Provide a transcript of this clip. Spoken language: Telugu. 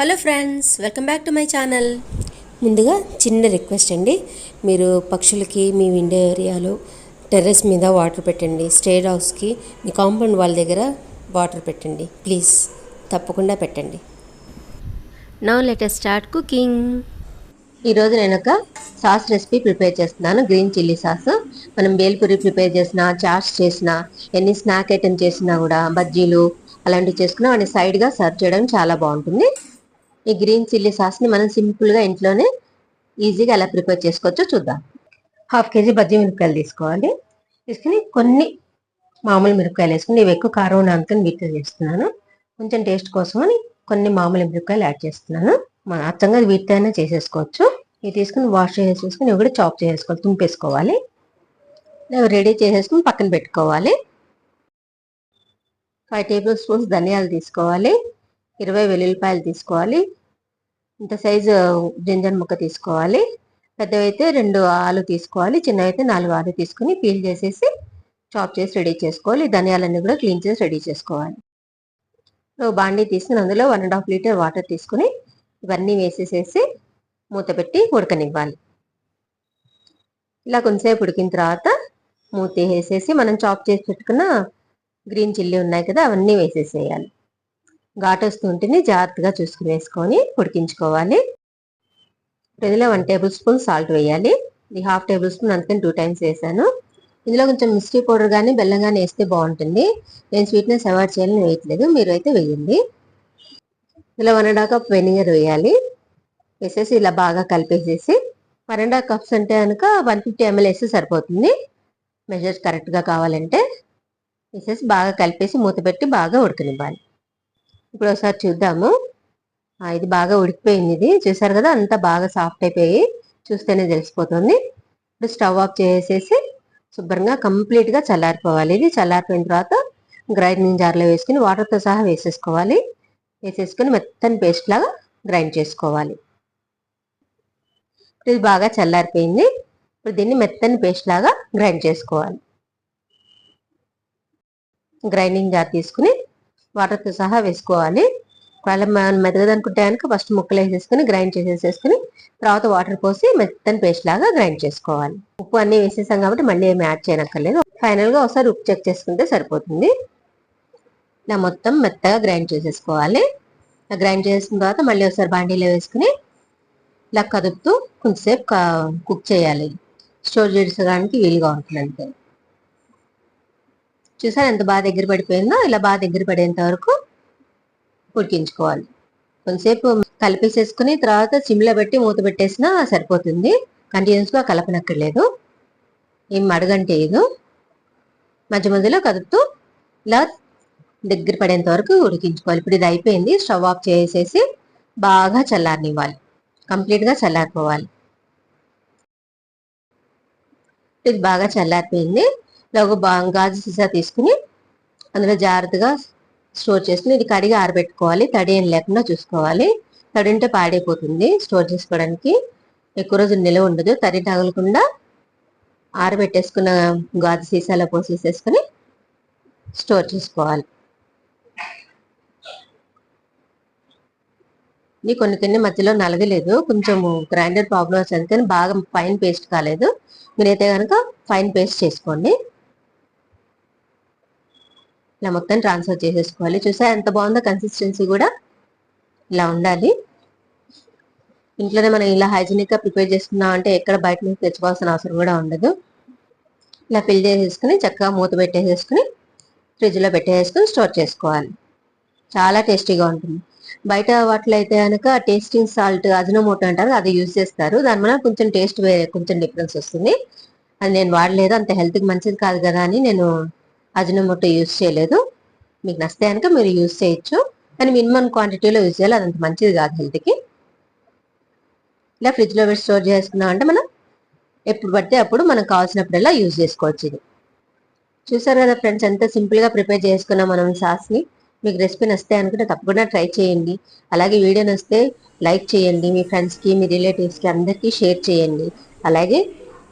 Hello friends welcome back to my channel. ముందుగా చిన్న రిక్వెస్ట్ అండి. మీరు పక్షులకి మీ విండో ఏరియాలో టెర్రస్ మీద వాటర్ పెట్టండి. స్టేర్ హౌస్కి మీ కాంపౌండ్ వాళ్ళ దగ్గర వాటర్ పెట్టండి. ప్లీజ్ తప్పకుండా పెట్టండి. నౌ లెటెస్ట్ స్టార్ట్ కుకింగ్ ఈరోజు నేను ఒక సాస్ రెసిపీ ప్రిపేర్ చేస్తున్నాను. Green chilli sauce. మనం బేల్పూరి ప్రిపేర్ చేసిన చాట్స్ చేసిన ఎన్ని స్నాక్ ఐటమ్ చేసినా కూడా బజ్జీలు అలాంటివి చేసుకున్నా వాటిని సైడ్గా సర్వ్ చేయడం చాలా బాగుంటుంది. ఈ గ్రీన్ చిల్లీ సాస్ని మనం సింపుల్గా ఇంట్లోనే ఈజీగా ఎలా ప్రిపేర్ చేసుకోవచ్చో చూద్దాం. హాఫ్ కేజీ బజ్జీ మిరపకాయలు తీసుకోవాలి. తీసుకుని కొన్ని మామూలు మిరపకాయలు వేసుకుని ఇవి ఎక్కువ కారం ఉన్న అందుకని వీటితో చేస్తున్నాను. కొంచెం టేస్ట్ కోసం అని కొన్ని మామూలు మిరపకాయలు యాడ్ చేస్తున్నాను. మన అచ్చంగా వీటితో అయినా చేసేసుకోవచ్చు. ఇవి తీసుకుని వాష్ చేసేసుకుని ఇవి కూడా చాప్ చేసేసుకోవాలి తుంపేసుకోవాలి. ఇవి రెడీ చేసేసుకుని పక్కన పెట్టుకోవాలి. ఫైవ్ టేబుల్ స్పూన్స్ ధనియాలు తీసుకోవాలి. ఇరవై వెల్లుల్లిపాయలు తీసుకోవాలి. ఇంత సైజు జింజర్ ముక్క తీసుకోవాలి. పెద్దవైతే రెండు ఆలు తీసుకోవాలి. చిన్నవైతే నాలుగు ఆలు తీసుకుని పీల్ చేసేసి చాప్ చేసి రెడీ చేసుకోవాలి. ధనియాలన్నీ కూడా క్లీన్ చేసి రెడీ చేసుకోవాలి. బాండీ తీసుకుని అందులో one and half litre water తీసుకుని ఇవన్నీ వేసేసేసి మూత పెట్టి ఉడకనివ్వాలి. ఇలా కొంతసేపు ఉడికిన తర్వాత మూత వేసేసి మనం చాప్ చేసి పెట్టుకున్న గ్రీన్ చిల్లీ ఉన్నాయి కదా అవన్నీ వేసేసేయాలి. ఘాటు వస్తుంటుంది జాగ్రత్తగా చూసుకుని వేసుకొని ఉడికించుకోవాలి. ఇందులో వన్ టేబుల్ స్పూన్ సాల్ట్ వేయాలి. ఇది హాఫ్ టేబుల్ స్పూన్ అందుకని టూ టైమ్స్ వేసాను. ఇందులో కొంచెం మిస్టీ పౌడర్ కానీ బెల్లం కానీ వేస్తే బాగుంటుంది. నేను స్వీట్నెస్ అవాయిడ్ చేయాలని వేయట్లేదు. మీరు అయితే వేయండి ఇలా one and half cup vinegar వేయాలి. వేసేసి ఇలా బాగా కలిపేసేసి వన్ అండ్ హాఫ్ కప్స్ అంటే కనుక వన్ ఫిఫ్టీ ఎంఎల్ వేస్తే సరిపోతుంది. మెజర్స్ కరెక్ట్గా కావాలంటే వేసేసి బాగా కలిపేసి మూత పెట్టి బాగా ఉడకనివ్వాలి. ఇప్పుడు ఒకసారి చూద్దాము. ఇది బాగా ఉడికిపోయింది ఇది. చూసారు కదా అంతా బాగా సాఫ్ట్ అయిపోయి చూస్తేనే తెలిసిపోతుంది. ఇప్పుడు స్టవ్ ఆఫ్ చేసేసి శుభ్రంగా కంప్లీట్గా చల్లారిపోవాలి. ఇది చల్లారిపోయిన తర్వాత గ్రైండింగ్ జార్లో వేసుకుని వాటర్తో సహా వేసేసుకోవాలి. వేసేసుకుని మెత్తని పేస్ట్ లాగా గ్రైండ్ చేసుకోవాలి. ఇది బాగా చల్లారిపోయింది. ఇప్పుడు దీన్ని మెత్తని పేస్ట్ లాగా గ్రైండ్ చేసుకోవాలి. గ్రైండింగ్ జార్ తీసుకుని వాటర్తో సహా వేసుకోవాలి. ఒకవేళ మనం మెదగదనుకుంటే కనుక ఫస్ట్ ముక్కలు వేసేసుకుని గ్రైండ్ చేసేసుకుని తర్వాత వాటర్ పోసి మెత్తని పేస్ట్ లాగా గ్రైండ్ చేసుకోవాలి. ఉప్పు అన్నీ వేసేసాం కాబట్టి మళ్ళీ ఏమి యాడ్ చేయనక్కర్లేదు. ఫైనల్గా ఒకసారి ఉప్పు చెక్ చేసుకుంటే సరిపోతుంది. ఇలా మొత్తం మెత్తగా గ్రైండ్ చేసేసుకోవాలి. గ్రైండ్ చేసిన తర్వాత మళ్ళీ ఒకసారి బాండీలో వేసుకుని ఇలా కదుపుతూ కొంతసేపు కుక్ చేయాలి. స్టోర్ చేసుకోవడానికి వీలుగా ఉంటుంది అంతే. చూసారు ఎంత బాగా దగ్గర పడిపోయిందో? ఇలా బాగా దగ్గర పడేంత వరకు ఉడికించుకోవాలి. కొంతసేపు కలిపేసేసుకుని తర్వాత సిమ్లో పెట్టి మూత పెట్టేసినా సరిపోతుంది. కంటిన్యూస్గా కలపనక్కర్లేదు. ఏం అడగంటే మధ్య మధ్యలో కదుపుతూ ఇలా దగ్గర పడేంత వరకు ఉడికించుకోవాలి. ఇప్పుడు ఇది అయిపోయింది. స్టవ్ ఆఫ్ చేసేసి బాగా చల్లారనివ్వాలి. కంప్లీట్గా చల్లారిపోవాలి. ఇది బాగా చల్లారిపోయింది. ఒక గాజు సీసా తీసుకుని అందులో జాగ్రత్తగా స్టోర్ చేసుకుని ఇది కడిగి ఆరబెట్టుకోవాలి. తడి ఏం లేకుండా చూసుకోవాలి. తడి ఉంటే పాడైపోతుంది స్టోర్ చేసుకోవడానికి. ఎక్కువ రోజులు నిలవ ఉండదు. తడి తగలకుండా ఆరబెట్టేసుకున్న గాజు సీసాలో పోసేసేసుకుని స్టోర్ చేసుకోవాలి. ఇది కొన్ని కొన్ని మధ్యలో నలగలేదు కొంచెం గ్రైండర్ ప్రాబ్లమ్ వచ్చింది కానీ బాగా ఫైన్ పేస్ట్ కాలేదు. మీరైతే కనుక ఫైన్ పేస్ట్ చేసుకోండి. ఇలా మొత్తం ట్రాన్స్ఫర్ చేసేసుకోవాలి. చూసా ఎంత బాగుందో కన్సిస్టెన్సీ కూడా ఇలా ఉండాలి. ఇంట్లోనే మనం ఇలా హైజీనిక్గా ప్రిపేర్ చేసుకున్నాం అంటే ఎక్కడ బయట నుంచి తెచ్చుకోవాల్సిన అవసరం కూడా ఉండదు. ఇలా ఫిల్ చేసేసుకుని చక్కగా మూత పెట్టేసేసుకుని ఫ్రిడ్జ్లో పెట్టేసుకుని స్టోర్ చేసుకోవాలి. చాలా టేస్టీగా ఉంటుంది. బయట వాటిలో అయితే కనుక టేస్టింగ్ సాల్ట్ అజినోమోటో అంటారు అది యూజ్ చేస్తారు. దాని వల్ల కొంచెం టేస్ట్ కొంచెం డిఫరెన్స్ వస్తుంది. అది నేను వాడలేదు. అంత హెల్త్కి మంచిది కాదు కదా అని నేను అజినమోటో యూజ్ చేయలేదు. మీకు నచ్చితే కనుక మీరు యూజ్ చేయొచ్చు. కానీ మినిమం క్వాంటిటీలో యూజ్ చేయాలి. అదంత మంచిది కాదు హెల్త్కి. ఇలా ఫ్రిడ్జ్లో పెట్టి స్టోర్ చేసుకున్నాం అంటే మనం ఎప్పుడు పడితే అప్పుడు మనకు కావాల్సినప్పుడల్లా యూజ్ చేసుకోవచ్చు ఇది. చూసారు కదా ఫ్రెండ్స్ ఎంత సింపుల్గా ప్రిపేర్ చేసుకున్నాం మనం సాస్ని. మీకు రెసిపీ నస్తే అనుకుంటే తప్పకుండా ట్రై చేయండి. అలాగే వీడియో నస్తే లైక్ చేయండి. మీ ఫ్రెండ్స్కి మీ రిలేటివ్స్కి అందరికీ షేర్ చేయండి. అలాగే